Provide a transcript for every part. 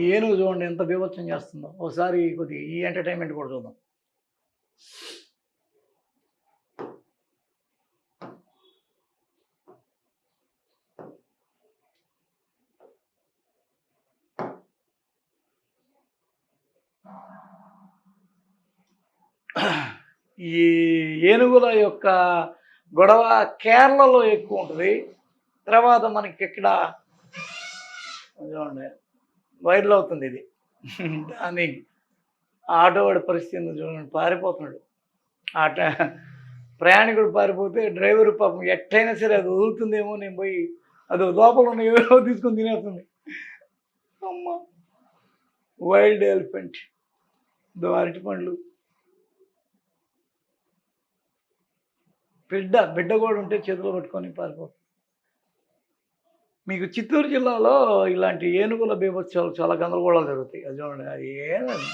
ఈ ఏనుగు చూడండి ఎంత బీభత్సం చేస్తుందో. ఒకసారి కొద్దిగా ఈ ఎంటర్టైన్మెంట్ కూడా చూద్దాం. ఈ ఏనుగుల యొక్క గొడవ కేరళలో ఎక్కువ ఉంటుంది. తర్వాత మనకి ఇక్కడ చూడండి. వైరల్ అవుతుంది ఇది. దాని ఆటోవాడి పరిస్థితి చూడండి పారిపోతున్నాడు. ఆట ప్రయాణికుడు పారిపోతే డ్రైవర్ పాపం ఎట్టయినా సరే అది వదులుతుందేమో నేను పోయి అది లోపల ఉన్న ఏదో తీసుకొని తినేస్తుంది. అమ్మ. వైల్డ్ ఎలిఫెంట్ దో అరటి పండ్లు. బిడ్డ బిడ్డ కూడా ఉంటే చేతిలో పట్టుకొని పారిపోతుంది. మీకు చిత్తూరు జిల్లాలో ఇలాంటి ఏనుగుల బీభత్సాలు చాలా గందరగోళాలు జరుగుతాయి. అది చూడండి. అది ఏమండి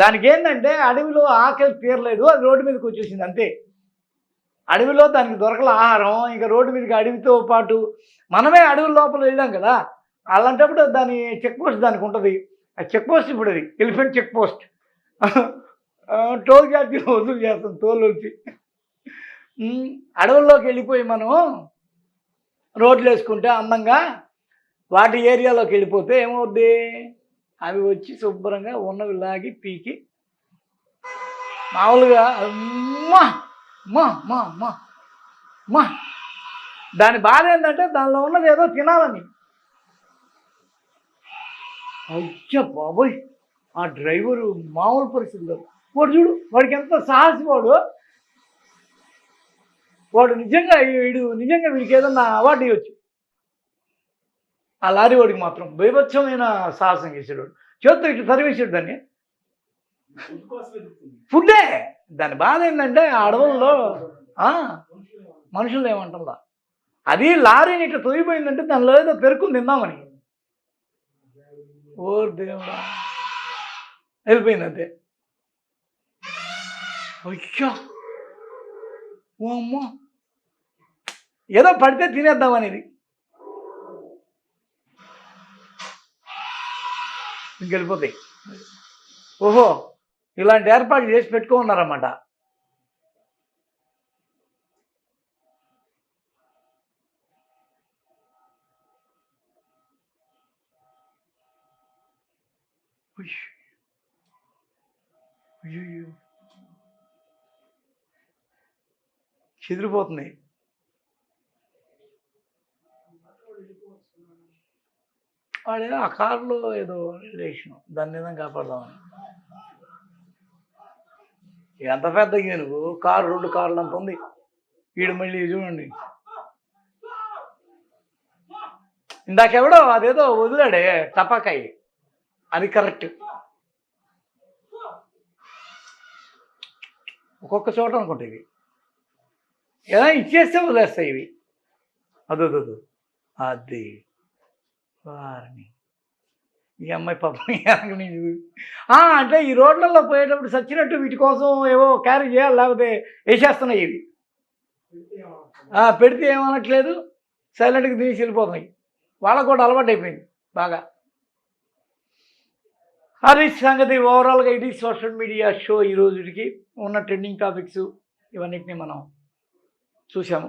దానికి ఏంటంటే అడవిలో ఆకలి తీరలేదు అది రోడ్డు మీదకి వచ్చేసింది అంతే. అడవిలో దానికి దొరకల ఆహారం ఇంకా రోడ్డు మీదకి అడవితో పాటు మనమే అడవి లోపల వెళ్ళాం కదా అలాంటప్పుడు దాని చెక్ పోస్ట్ దానికి ఉంటుంది. ఆ చెక్ పోస్ట్ ఇప్పుడు అది ఎలిఫెంట్ చెక్ పోస్ట్. టోల్ ఛార్జీలు వసూలు చేస్తాం తోలు వచ్చి. అడవుల్లోకి వెళ్ళిపోయి మనం రోడ్లు వేసుకుంటే అందంగా వాటి ఏరియాలోకి వెళ్ళిపోతే ఏమవుద్ది? అవి వచ్చి శుభ్రంగా ఉన్నవి లాగి పీకి. మామూలుగా అమ్మా మా మా మా మా దాని బాధ ఏంటంటే దానిలో ఉన్నది ఏదో తినాలని. అయ్యా బాబోయ్ ఆ డ్రైవరు మామూలు పరిస్థితుల్లో వాడు చూడు వాడికి ఎంత సాహసి వాడు. వాడు నిజంగా వీడు నిజంగా వీడికి ఏదన్నా అవార్డు ఇవ్వచ్చు ఆ లారీ వాడికి మాత్రం బీభత్సమైన సాహసం చేసాడు వాడు చేత్తో ఇట్లా తరివేసాడు దాన్ని. ఫుడ్డే! దాని బాధ ఏంటంటే ఆ అడవుల్లో మనుషులు ఏమంటుందా అది లారీని ఇట్లా తొయ్యిపోయిందంటే దానిలో ఏదో పెరుకుని తిందామని. ఓ దేవుడా. వెళ్ళిపోయింది అంతే అయ్యో! ఓ అమ్మో! ఏదో పడితే తినేద్దాం అనేది ఇంకెళ్ళిపోతాయి ఓహో ఇలాంటి ఏర్పాట్లు చేసి పెట్టుకున్నారన్నమాట ఉష్. అయ్యయ్యో. చెదిరిపోతుంది వాడేదో ఆ కారులో ఏదో రిలేషన్ దాన్ని ఏదైనా కాపాడదామని ఎంత పెద్ద నువ్వు? కారు రెండు కార్లు అంత ఉంది. వీడు మళ్ళీ చూడండి. ఇందాకెవడో అదేదో వదిలాడే టపాకాయ. అది కరెక్ట్ ఒక్కొక్క చోట అనుకుంటా ఇవి. ఏదైనా ఇచ్చేస్తే వదిలేస్తాయి ఇవి. అదో అది. వారిని. ఈ అమ్మాయి పాపం వెనక "ఆ, అంటే ఈ రోడ్లలో పోయేటప్పుడు సచ్చినట్టు వీటి కోసం ఏవో క్యారీ చేయాలి లేకపోతే వేసేస్తున్నాయి ఇవి. పెడితే ఏమనట్లేదు సైలెంట్గా తీసి వెళ్ళిపోతున్నాయి. వాళ్ళకు కూడా అలవాటు అయిపోయింది బాగా. అది సంగతి ఓవరాల్గా ఇది సోషల్ మీడియా షో ఈ రోజుకి ఉన్న ట్రెండింగ్ టాపిక్స్ ఇవన్నిటిని మనం చూసాము